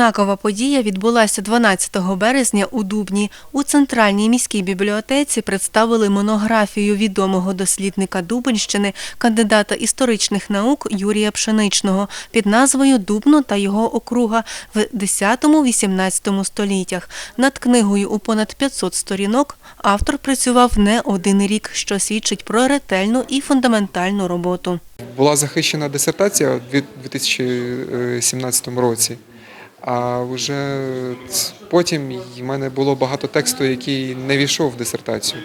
Знакова подія відбулася 12 березня у Дубні. У центральній міській бібліотеці представили монографію відомого дослідника Дубенщини, кандидата історичних наук Юрія Пшеничного під назвою Дубно та його округа в 10-18 століттях. Над книгою у понад 500 сторінок автор працював не один рік, що свідчить про ретельну і фундаментальну роботу. Була захищена дисертація у дві- 2017 році. А вже потім в мене було багато тексту, який не війшов в дисертацію.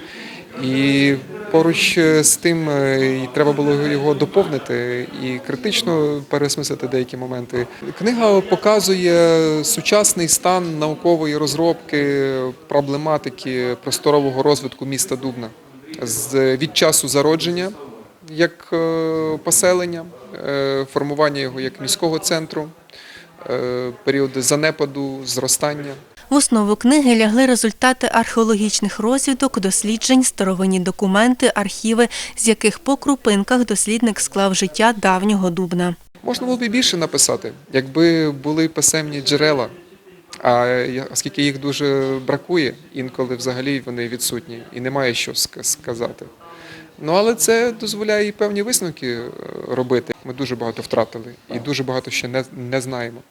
І поруч з тим е, треба було його доповнити і критично переосмислити деякі моменти. Книга показує сучасний стан наукової розробки проблематики просторового розвитку міста Дубна від часу зародження як е, поселення, е, формування його як міського центру, е, періоди занепаду, зростання. В основу книги лягли результати археологічних розвідок, досліджень, старовинні документи, архіви, з яких по крупинках дослідник склав життя давнього Дубна. Можна було б і більше написати, якби були писемні джерела. А оскільки їх дуже бракує, інколи взагалі вони відсутні і немає що сказати. Ну але це дозволяє і певні висновки е, робити. Ми дуже багато втратили і дуже багато ще не, не знаємо.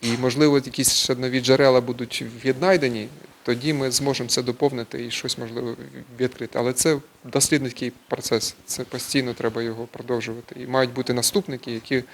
І можливо, якісь ще нові джерела будуть віднайдені, тоді ми зможемо це доповнити і щось можливо відкрити. Але це дослідницький процес. Це постійно треба його продовжувати. І мають бути наступники, які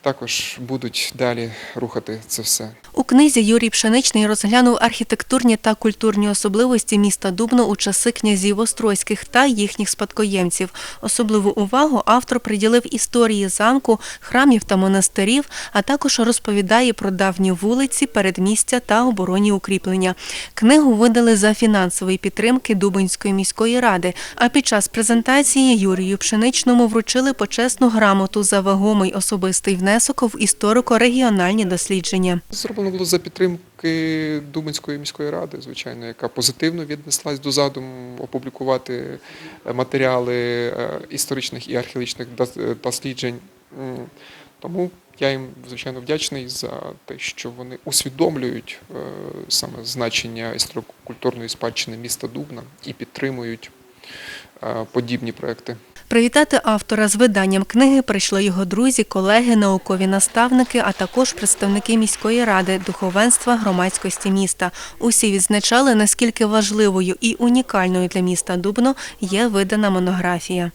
також будуть далі рухати це все. У книзі Юрій Пшеничний розглянув архітектурні та культурні особливості міста Дубно у часи князів Острозьких та їхніх спадкоємців. Особливу увагу автор приділив історії замку, храмів та монастирів, а також розповідає про давні вулиці, передмістя та оборонні укріплення. Книгу видали за фінансової підтримки Дубинської міської ради. А під час презентації Юрію Пшеничному вручили почесну грамоту за вагомий особистий внесок в історико-регіональні дослідження. Зроблено було за підтримки Дубинської міської ради, звичайно, яка позитивно віднеслась до задуму опублікувати е, матеріали е, історичних і археологічних е, досліджень. Тому я їм звичайно вдячний за те, що вони усвідомлюють саме значення історико-культурної спадщини міста Дубна і підтримують подібні проекти. Привітати автора з виданням книги прийшли його друзі, колеги, наукові наставники, а також представники міської ради, духовенства, громадськості міста. Усі відзначали, наскільки важливою і унікальною для міста Дубно є видана монографія.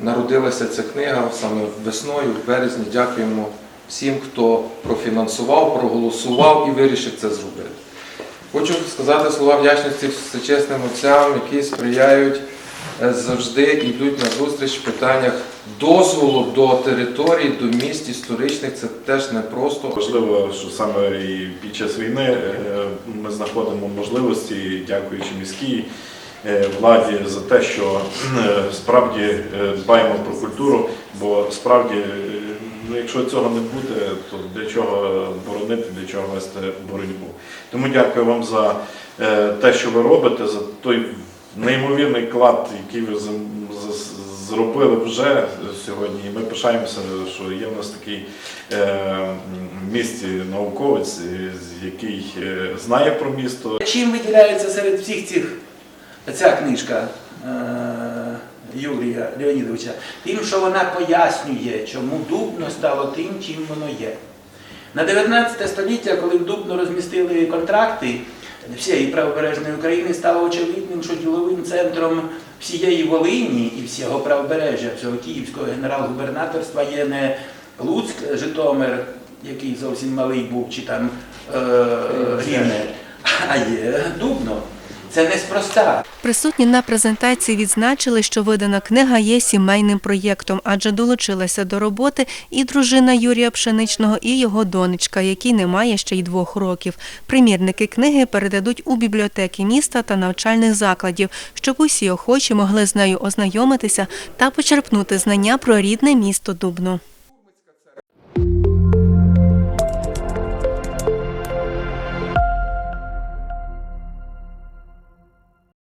Народилася ця книга саме весною, в березні. Дякуємо всім, хто профінансував, проголосував і вирішив це зробити. Хочу сказати слова вдячності всечесним отцям, які сприяють завжди йдуть на зустріч в питаннях дозволу до територій, до міст історичних. Це теж не просто. Важливо, що саме і під час війни е, ми знаходимо можливості, дякуючи міській е, владі, за те, що е, справді дбаємо про культуру, бо справді, ну, якщо цього не буде, то для чого боронити, для чого вести боротьбу. Тому дякую вам за те, що ви робите, за той неймовірний клад, який ви зробили вже сьогодні. І ми пишаємося, що є в нас такий е, місті науковець, е, який е, знає про місто, Чим виділяється серед всіх цих ця книжка Юрія Леонідовича? Тим, що вона пояснює, чому Дубно стало тим, чим воно є. На 19 століття, коли в Дубно розмістили контракти всієї правобережної України, стало очевидним, що діловим центром всієї Волині і всього правобережжя, всього Київського генерал-губернаторства є не Луцьк, Житомир, який зовсім малий був, чи там е, Рівне, а є Дубно. Це неспроста. Присутні на презентації відзначили, що видана книга є сімейним проєктом, адже долучилася до роботи і дружина Юрія Пшеничного, і його донечка, якій немає ще й двох років. Примірники книги передадуть у бібліотеки міста та навчальних закладів, щоб усі охочі могли з нею ознайомитися та почерпнути знання про рідне місто Дубно.